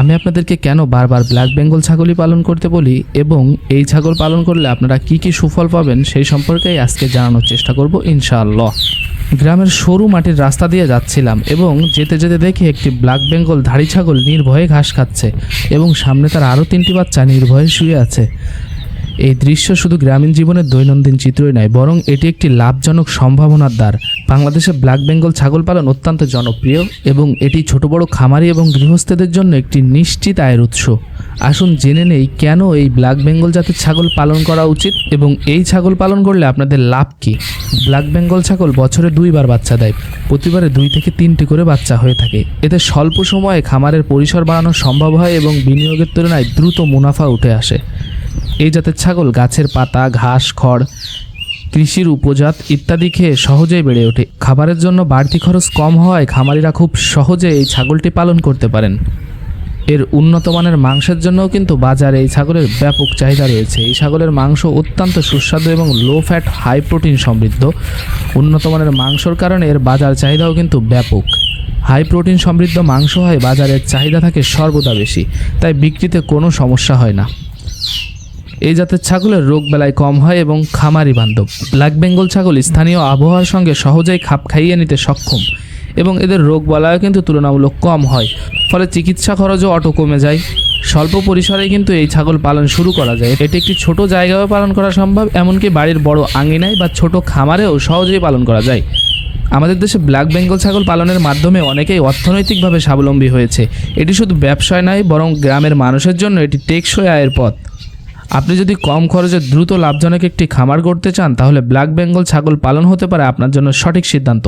আমি আপনাদেরকে কেন বারবার ব্ল্যাক বেঙ্গল ছাগলই পালন করতে বলি এবং এই ছাগল পালন করলে আপনারা কি কি সুফল পাবেন সেই সম্পর্কেই আজকে জানানোর চেষ্টা করব ইনশাআল্লাহ। গ্রামের সরু মাটির রাস্তা দিয়ে যাচ্ছিলাম এবং যেতে যেতে দেখি একটি ব্ল্যাক বেঙ্গল ধাড়ি ছাগল নির্ভয়ে ঘাস খাচ্ছে এবং সামনে তার আরও তিনটি বাচ্চা নির্ভয়ে শুয়ে আছে। এই দৃশ্য শুধু গ্রামীণ জীবনের দৈনন্দিন চিত্রই নয়, বরং এটি একটি লাভজনক সম্ভাবনার দ্বার। বাংলাদেশে ব্ল্যাক বেঙ্গল ছাগল পালন অত্যন্ত জনপ্রিয় এবং এটি ছোট বড় খামারি এবং গৃহস্থদের জন্য একটি নিশ্চিত আয়ের উৎস। আসুন জেনে নেই কেন এই ব্ল্যাক বেঙ্গল জাতের ছাগল পালন করা উচিত এবং এই ছাগল পালন করলে আপনাদের লাভ কী? ব্ল্যাক বেঙ্গল ছাগল বছরে দুইবার বাচ্চা দেয়, প্রতিবারে দুই থেকে তিনটি করে বাচ্চা হয়ে থাকে। এতে স্বল্প সময়ে খামারের পরিসর বাড়ানো সম্ভব হয় এবং বিনিয়োগের তুলনায় দ্রুত মুনাফা উঠে আসে। এই জাতের ছাগল গাছের পাতা, ঘাস, খড়, কৃষির উপজাত ইত্যাদি খেয়ে সহজেই বেড়ে ওঠে। খাবারের জন্য বাড়তি খরচ কম হওয়ায় খামারিরা খুব সহজে এই ছাগলটি পালন করতে পারেন। এর উন্নত মানের মাংসের জন্যও কিন্তু বাজারে এই ছাগলের ব্যাপক চাহিদা রয়েছে। এই ছাগলের মাংস অত্যন্ত সুস্বাদু এবং লো ফ্যাট হাই প্রোটিন সমৃদ্ধ। উন্নত মানের মাংসর কারণে এর বাজার চাহিদাও কিন্তু ব্যাপক। হাই প্রোটিন সমৃদ্ধ মাংস হয় বাজারের চাহিদা থাকে সর্বদা বেশি, তাই বিক্রিতে কোনো সমস্যা হয় না। এই জাতের ছাগলের রোগ বেলায় কম হয় এবং খামারি বান্ধব। ব্ল্যাক বেঙ্গল ছাগল স্থানীয় আবহাওয়ার সঙ্গে সহজেই খাপ খাইয়ে নিতে সক্ষম এবং এদের রোগ বালায়ও কিন্তু তুলনামূলক কম হয়, ফলে চিকিৎসা খরচও অটো কমে যায়। স্বল্প পরিসরে কিন্তু এই ছাগল পালন শুরু করা যায়। এটি একটি ছোট জায়গায়ও পালন করা সম্ভব, এমনকি বাড়ির বড় আঙিনায় বা ছোট খামারেও সহজেই পালন করা যায়। আমাদের দেশে ব্ল্যাক বেঙ্গল ছাগল পালনের মাধ্যমে অনেকেই অর্থনৈতিকভাবে স্বাবলম্বী হয়েছে। এটি শুধু ব্যবসায় নয়, বরং গ্রামের মানুষের জন্য এটি টেকসই আয়ের পথ। আপনি যদি কম খরচে দ্রুত লাভজনক একটি খামার গড়তে চান, তাহলে ব্ল্যাক বেঙ্গল ছাগল পালন হতে পারে আপনার জন্য সঠিক সিদ্ধান্ত।